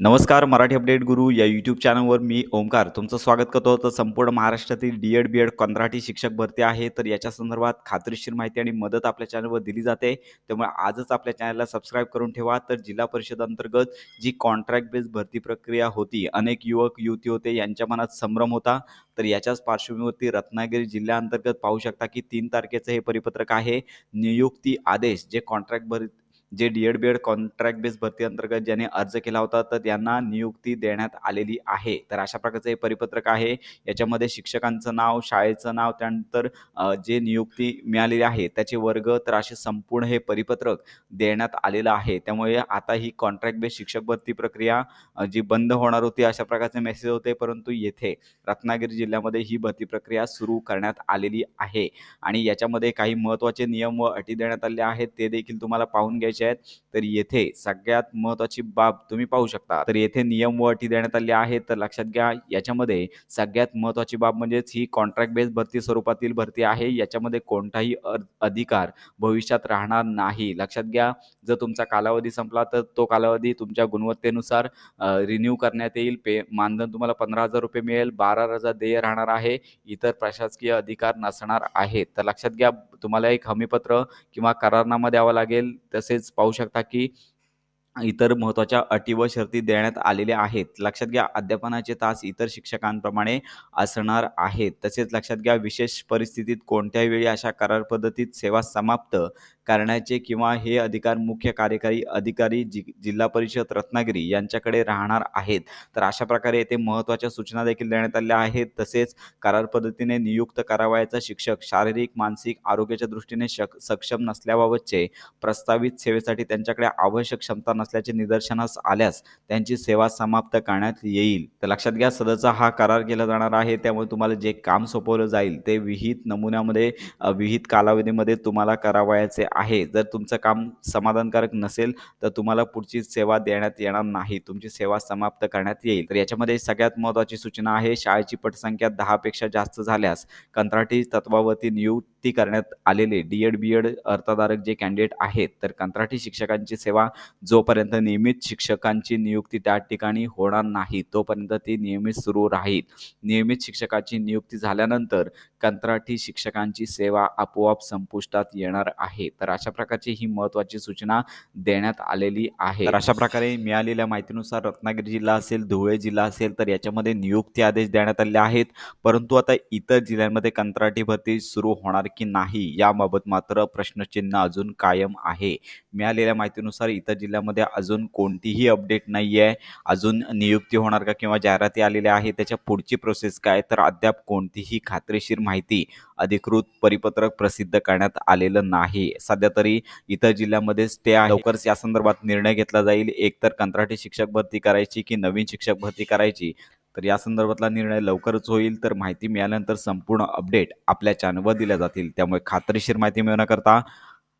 नमस्कार मराठी अपडेट गुरु या यूट्यूब चॅनलवर मी ओमकार तुमचं स्वागत करतो. तर संपूर्ण महाराष्ट्रातील डी एड बी एड कंत्राटी शिक्षक भरती आहे. तर याच्या संदर्भात खात्रीशीर माहिती आणि मदत आपल्या चॅनलवर दिली जाते. त्यामुळे आजच आपल्या चॅनलला सबस्क्राईब करून ठेवा. तर जिल्हा परिषद अंतर्गत जी कॉन्ट्रॅक्ट बेस्ड भरती प्रक्रिया होती अनेक युवक युवती होते यांच्या मनात संभ्रम होता. तर याच्याच पार्श्वभूमीवरती रत्नागिरी जिल्ह्याअंतर्गत पाहू शकता की तीन तारखेचं हे परिपत्रक आहे. नियुक्ती आदेश जे कॉन्ट्रॅक्ट भर जे D Ed B Ed contract base भरती अंतर्गत ज्याने अर्ज केला होता तर त्यांना नियुक्ती देण्यात आलेली आहे. तर अशा प्रकारचं हे परिपत्रक आहे. याच्यामध्ये शिक्षकांचं नाव शाळेचं नाव त्यानंतर जे नियुक्ती मिळालेली आहे त्याचे वर्ग तर असे संपूर्ण हे परिपत्रक देण्यात आलेलं आहे. त्यामुळे आता ही कॉन्ट्रॅक्ट बेस शिक्षक भरती प्रक्रिया जी बंद होणार होती अशा प्रकारचे मेसेज होते. परंतु येथे रत्नागिरी जिल्ह्यामध्ये ही भरती प्रक्रिया सुरू करण्यात आलेली आहे. आणि याच्यामध्ये काही महत्त्वाचे नियम व अटी देण्यात आले आहेत ते देखील तुम्हाला पाहून घ्यायचे आहेत तर येथे सगळ्यात महत्त्वाची बाब तुम्ही पाहू शकता. तर येथे नियम व अटी देण्यात आले आहेत तर लक्षात घ्या याच्यामध्ये सगळ्यात महत्त्वाची बाब म्हणजेच ही कॉन्ट्रॅक्ट बेस भरती स्वरूपातील भरती आहे. याच्यामध्ये कोणताही अधिकार भविष्यात राहणार नाही. लक्षात घ्या जर तुमचा कालावधी संपला तर तो कालावधी तुमच्या गुणवत्तेनुसार रिन्यू करण्यात येईल. पे मानधन तुम्हाला पंधरा हजार रुपये मिळेल बारा हजार देय राहणार आहे. इतर प्रशासकीय अधिकार नसणार आहेत. तर लक्षात घ्या तुम्हाला एक हमीपत्र किंवा करारनामा द्यावा लागेल. तसेच पाहू शकता की इतर महत्त्वाच्या अटी व शर्ती देण्यात आलेल्या आहेत. लक्षात घ्या अध्यापनाचे तास इतर शिक्षकांप्रमाणे असणार आहेत. तसेच लक्षात घ्या विशेष परिस्थितीत कोणत्याही वेळी अशा करार पद्धतीत सेवा समाप्त करण्याचे किंवा हे अधिकार मुख्य कार्यकारी अधिकारी जि जिल्हा परिषद रत्नागिरी यांच्याकडे राहणार आहेत. तर अशा प्रकारे येथे महत्त्वाच्या सूचना देखील देण्यात आल्या आहेत. तसेच करार पद्धतीने नियुक्त करावयाचा शिक्षक शारीरिक मानसिक आरोग्याच्या दृष्टीने शक सक्षम नसल्याबाबतचे प्रस्तावित सेवेसाठी त्यांच्याकडे आवश्यक क्षमता नसल्याचे निदर्शनास आल्यास त्यांची सेवा समाप्त करण्यात येईल. तर लक्षात घ्या सदरचा हा करार केला जाणार आहे. त्यामुळे तुम्हाला जे काम सोपवलं जाईल ते विहित नमुन्यामध्ये विहित कालावधीमध्ये तुम्हाला करावयाचे आहे. जर तुमचं काम समाधानकारक नसेल तर तुम्हाला पुढची सेवा देण्यात येणार नाही. तुमची सेवा समाप्त करण्यात येईल. तर याच्यामध्ये सगळ्यात महत्त्वाची सूचना आहे. शाळेची पटसंख्या दहापेक्षा जास्त झाल्यास कंत्राटी तत्वावरती नियुक्ती करण्यात आलेले डी एड बी एड अर्थधारक जे कॅन्डिडेट आहेत तर कंत्राटी शिक्षकांची सेवा जोपर्यंत नियमित शिक्षकांची नियुक्ती त्या ठिकाणी होणार नाही. तोपर्यंत ती नियमित सुरू राहील. नियमित शिक्षकाची नियुक्ती झाल्यानंतर कंत्राटी शिक्षकांची सेवा आपोआप संपुष्टात येणार आहे. तर अशा प्रकारची ही महत्त्वाची सूचना देण्यात आलेली आहे. तर अशा प्रकारे मिळालेल्या माहितीनुसार रत्नागिरी जिल्हा असेल धुळे जिल्हा असेल तर याच्यामध्ये नियुक्ती आदेश देण्यात आले आहेत. परंतु आता इतर जिल्ह्यांमध्ये कंत्राटी भरती सुरू होणार की नाही याबाबत मात्र प्रश्नचिन्ह अजून कायम आहे. मिळालेल्या माहितीनुसार इतर जिल्ह्यामध्ये अजून कोणतीही अपडेट नाही आहे अजून नियुक्ती होणार का किंवा जाहिराती आलेल्या आहेत त्याच्या पुढची प्रोसेस काय? तर अद्याप कोणतीही खात्रीशीर माहिती अधिकृत परिपत्रक प्रसिद्ध करण्यात आलेलं नाही. सध्या तरी इतर जिल्ह्यामध्ये स्टे आहे. लवकरच या संदर्भात निर्णय घेतला जाईल. एकतर कंत्राटी शिक्षक भरती करायची की नवीन शिक्षक भरती करायची? तर या संदर्भातला निर्णय लवकरच होईल. तर माहिती मिळाल्यानंतर संपूर्ण अपडेट आपल्या चॅनलवर दिल्या जातील. त्यामुळे खात्रीशीर माहिती मिळवण्याकरता